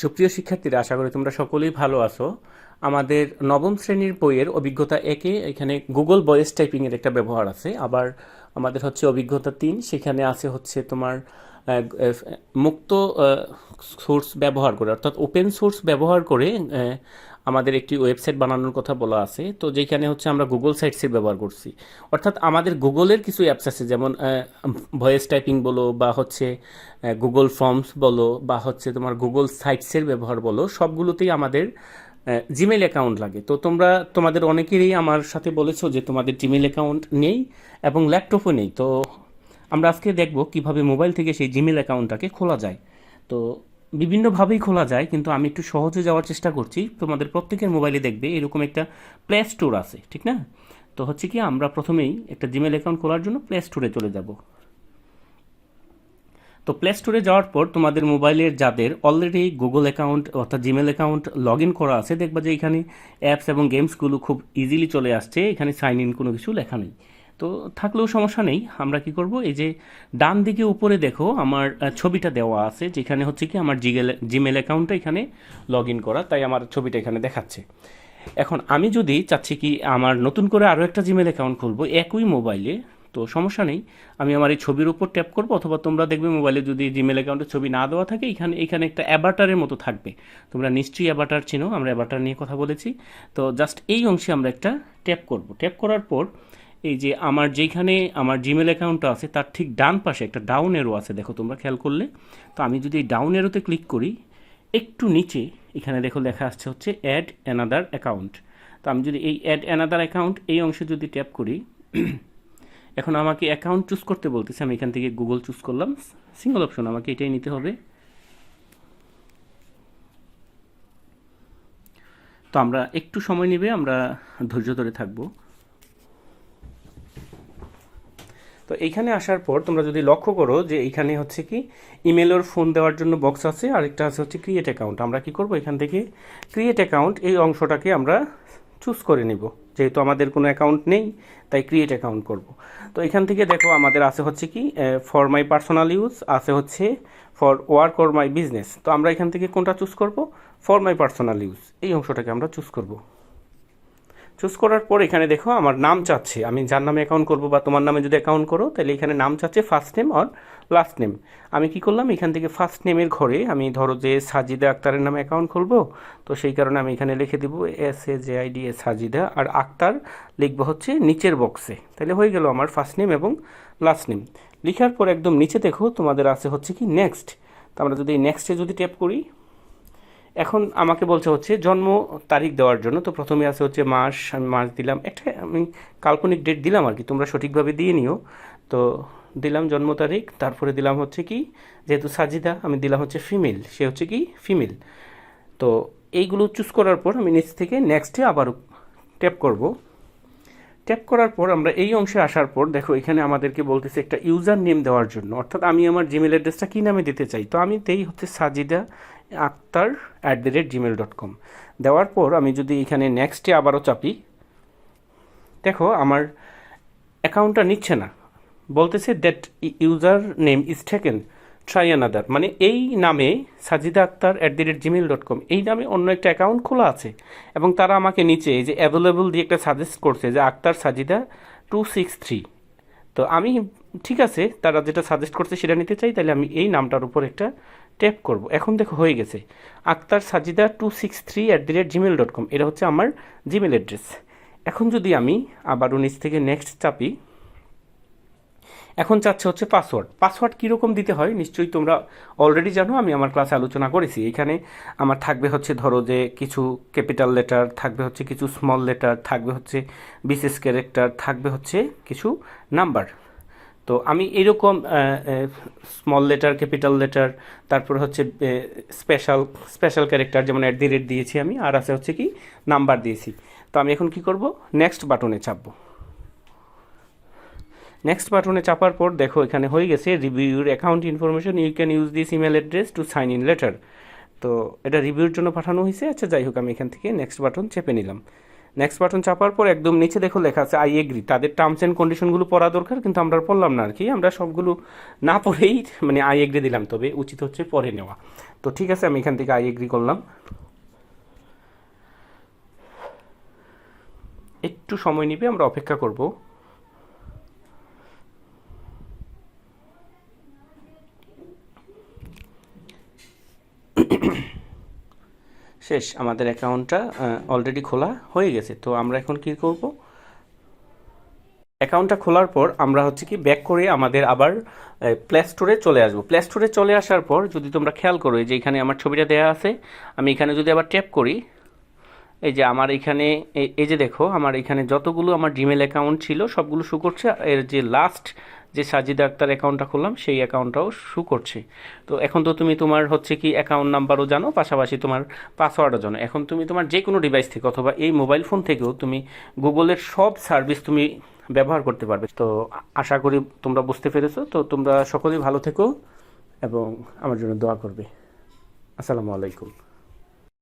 সুপ্রিয় শিক্ষার্থীরা, আশা করি তোমরা সকলেই ভালো আছো। আমাদের নবম শ্রেণির বইয়ের অভিজ্ঞতা একে, এখানে গুগল ভয়েস টাইপিংয়ের একটা ব্যবহার আছে। আবার আমাদের হচ্ছে অভিজ্ঞতা তিন, সেখানে আছে হচ্ছে তোমার মুক্ত সোর্স ব্যবহার করে, অর্থাৎ ওপেন সোর্স ব্যবহার করে আমাদের একটি ওয়েবসাইট বানানোর কথা বলা আছে। তো যেখানে হচ্ছে আমরা গুগল সাইটসের ব্যবহার করছি। অর্থাৎ আমাদের গুগলের কিছু অ্যাপস আছে, যেমন ভয়েস টাইপিং বলো বা হচ্ছে গুগল ফর্মস বলো বা হচ্ছে তোমার গুগল সাইটসের ব্যবহার বলো, সবগুলোতেই আমাদের জিমেল অ্যাকাউন্ট লাগে। তো তোমরা, তোমাদের অনেকেরই আমার সাথে বলেছ যে তোমাদের জিমেল অ্যাকাউন্ট নেই এবং ল্যাপটপও নেই। তো আমরা আজকে দেখব কীভাবে মোবাইল থেকে সেই জিমেল অ্যাকাউন্টটাকে খোলা যায়। তো বিভিন্নভাবেই খোলা যায়, কিন্তু আমি একটু সহজে যাওয়ার চেষ্টা করছি। তোমাদের প্রত্যেকের মোবাইলে দেখবে এরকম একটা প্লে স্টোর আছে, ঠিক না? তো হচ্ছে কি, আমরা প্রথমেই একটা জিমেল অ্যাকাউন্ট খোলার জন্য প্লে স্টোরে চলে যাব। তো প্লে স্টোরে যাওয়ার পর তোমাদের মোবাইলের যাদের অলরেডি গুগল অ্যাকাউন্ট অর্থাৎ জিমেল অ্যাকাউন্ট লগ ইন করা আছে, দেখবা যে এখানে অ্যাপস এবং গেমসগুলো খুব ইজিলি চলে আসছে। এখানে সাইন ইন কোনো কিছু লেখা নেই। তো থাকলেও সমস্যা নেই। আমরা কি করব? এই যে ডান দিকে উপরে দেখো, আমার ছবিটা দেওয়া আছে, যেখানে হচ্ছে কি আমার জিগেল জিমেল অ্যাকাউন্টটা এখানে লগ ইন করা, তাই আমার ছবিটা এখানে দেখাচ্ছে। এখন আমি যদি চাচ্ছি কি আমার নতুন করে আরও একটা জিমেল অ্যাকাউন্ট খুলবো, একই মোবাইলে, তো সমস্যা নেই। আমি আমার এই ছবির উপর ট্যাপ করব, অথবা তোমরা দেখবে মোবাইলে যদি জিমেল অ্যাকাউন্টে ছবি না দেওয়া থাকে, এখানে এখানে একটা অ্যাবাটারের মতো থাকবে। তোমরা নিশ্চয়ই অ্যাবাটার চিনো, আমরা অ্যাবাটার নিয়ে কথা বলেছি। তো জাস্ট এই অংশে আমরা একটা ট্যাপ করব। ট্যাপ করার পর এই যে আমার যেখানে আমার জিমেল অ্যাকাউন্টটা আছে, তার ঠিক ডান পাশে একটা ডাউন এরো আছে, দেখো তোমরা খেয়াল করলে। তো আমি যদি এই ডাউন এরোতে ক্লিক করি, একটু নিচে, এখানে দেখো লেখা আসছে হচ্ছে অ্যাড অ্যানাদার অ্যাকাউন্ট তো আমি যদি এই অ্যাড অ্যানাদার অ্যাকাউন্ট এই অংশে যদি ট্যাপ করি, এখন আমাকে অ্যাকাউন্ট চুজ করতে বলতেছে, আমি এখান থেকে গুগল চুজ করলাম। সিঙ্গল অপশন আমাকে এটাই নিতে হবে। তো আমরা একটু সময় নেবে, আমরা ধৈর্য ধরে থাকব। তো এইখানে আসার পর তোমরা যদি লক্ষ্য করো যে এইখানে হচ্ছে কি ইমেলের ফোন দেওয়ার জন্য বক্স আছে, আরেকটা আছে হচ্ছে ক্রিয়েট অ্যাকাউন্ট আমরা কি করব? এখান থেকে ক্রিয়েট অ্যাকাউন্ট এই অংশটাকে আমরা চুজ করে নিব। যেহেতু আমাদের কোনো অ্যাকাউন্ট নেই, তাই ক্রিয়েট অ্যাকাউন্ট করব। তো এখান থেকে দেখো আমাদের আছে হচ্ছে কি ফর মাই পার্সোনাল ইউজ আছে হচ্ছে for work or my business তো আমরা এখান থেকে কোনটা চুজ করব? ফর মাই পার্সোনাল ইউজ এই অংশটাকে আমরা চুজ করব। চুজ করার পর এখানে দেখো আমার নাম চাচ্ছে। আমি যার নামে অ্যাকাউন্ট করব বা তোমার নামে যদি অ্যাকাউন্ট করো, তাহলে এখানে নাম চাচ্ছে ফার্স্ট নেম আর লাস্ট নেম আমি কি করলাম? এখান থেকে ফার্স্ট নেমের ঘরে আমি ধরো যে সাজিদা আক্তারের নামে অ্যাকাউন্ট খুলবো, তো সেই কারণে আমি এখানে লিখে দিব S A J I D A Sajida. আর আক্তার লিখব হচ্ছে নিচের বক্সে তাহলে হয়ে গেল আমার ফার্স্ট নেম এবং লাস্ট নেম লেখার পর একদম নিচে দেখো, তোমাদের আছে হচ্ছে কি নেক্সট তো আমরা যদি নেক্সটে যদি ট্যাপ করি এখন আমাকে বলছে হচ্ছে, জন্ম তারিখ দেওয়ার জন্য। তো প্রথমে আছে হচ্ছে মাস, আমি মাস দিলাম। একটা, আমি কাল্পনিক ডেট দিলাম আর কি, তোমরা সঠিকভাবে দিয়ে নিও। তো দিলাম জন্ম তারিখ, তারপরে দিলাম হচ্ছে কি, যেহেতু সাজিদা, আমি দিলাম হচ্ছে ফিমেল সে হচ্ছে কি ফিমেল তো এইগুলো চুজ করার পর আমি নিচ থেকে নেক্সটে আবার ট্যাপ করব। ট্যাপ করার পর আমরা এই অংশে আসার পর, দেখো এখানে আমাদেরকে বলতেছে একটা ইউজার নেম দেওয়ার জন্য। অর্থাৎ আমি আমার জিমেল অ্যাড্রেসটা কী নামে দিতে চাই? তো আমি তেই হচ্ছে Sajida Akter at the rate Gmail dot com দেওয়ার পর আমি যদি এখানে নেক্সটে আবারও চাপি, দেখো আমার অ্যাকাউন্টটা নিচ্ছে না। বলতেছে that user name is taken try another মানে এই নামে Sajida Akter at the rate Gmail dot com এই নামে অন্য একটা অ্যাকাউন্ট খোলা আছে। এবং তারা আমাকে নিচে এই যে অ্যাভেলেবল দিয়ে একটা সাজেস্ট করছে যে Akter Sajida two six three তো আমি, ঠিক আছে, তারা যেটা সাজেস্ট করছে সেটা নিতে চাই, তাহলে আমি এই নামটার উপর একটা ট্যাপ করব। এখন দেখো হয়ে গেছে। Akter Sajida two six three at the rate Gmail dot com এটা হচ্ছে আমার জিমেল অ্যাড্রেস এখন যদি আমি আবারও নিচ থেকে নেক্সট চাপি, এখন চাচ্ছে হচ্ছে পাসওয়ার্ড পাসওয়ার্ড কীরকম দিতে হয় নিশ্চয়ই তোমরা অলরেডি জানো, আমি আমার ক্লাসে আলোচনা করেছি। এখানে আমার থাকবে হচ্ছে ধরো যে কিছু ক্যাপিটাল লেটার থাকবে হচ্ছে কিছু স্মল লেটার থাকবে হচ্ছে বিশেষ ক্যারেক্টার থাকবে হচ্ছে কিছু নাম্বার তো আমি এরকম স্মল লেটার ক্যাপিটাল লেটার তারপর হচ্ছে স্পেশাল স্পেশাল ক্যারেক্টার যেমন অ্যাট দি রেট দিয়েছি আমি, আর আছে হচ্ছে কি নাম্বার দিয়েছি। তো আমি এখন কি করব? নেক্সট বাটনে চাপবো। নেক্সট বাটনে চাপার পর দেখো, এখানে হয়ে গেছে রিভিউর account information you can use this email address to sign in later তো এটা রিভিউর জন্য পাঠানো হয়েছে। আচ্ছা যাই হোক, আমি এখান থেকে নেক্সট বাটন চেপে নিলাম। নেক্সট বাটন চাপার পর একদম নিচে দেখো লেখা আছে আই এগ্রি তাদের টার্মস অ্যান্ড কন্ডিশনগুলো পড়া দরকার, কিন্তু আমরা পড়লাম না আর কি। আমরা সবগুলো না পড়েই মানে আই এগ্রি দিলাম, তবে উচিত হচ্ছে পরে নেওয়া। তো ঠিক আছে, আমি এখান থেকে আই এগ্রি করলাম। একটু সময় নিবে, আমরা অপেক্ষা করব। শেষ, আমাদের অ্যাকাউন্টটা অলরেডি খোলা হয়ে গেছে। তো আমরা এখন কি করব? অ্যাকাউন্টটা খোলার পর আমরা হচ্ছে কি ব্যাক করে আমাদের আবার প্লে স্টোরে চলে আসব। প্লে স্টোরে চলে আসার পর যদি তোমরা খেয়াল করো যে এখানে আমার ছবিটা দেওয়া আছে, আমি এখানে যদি আবার ট্যাপ করি, এই যে আমার এখানে এই যে দেখো, আমার এখানে যতগুলো আমার জিমেল অ্যাকাউন্ট ছিল, সবগুলো শু করছে। এর যে লাস্ট যে সাজিদা আক্তার অ্যাকাউন্টটা খুললাম, সেই অ্যাকাউন্টটাও শু করছে। তো এখন তো তুমি তোমার হচ্ছে কি অ্যাকাউন্ট নাম্বারও জানো, পাশাপাশি তোমার পাসওয়ার্ডও জানো। এখন তুমি তোমার যে কোনো ডিভাইস থেকে অথবা এই মোবাইল ফোন থেকেও তুমি গুগলের সব সার্ভিস তুমি ব্যবহার করতে পারবে। তো আশা করি তোমরা বুঝতে পেরেছ। তো তোমরা সকলেই ভালো থেকো এবং আমার জন্য দোয়া করবে। আসসালামু আলাইকুম।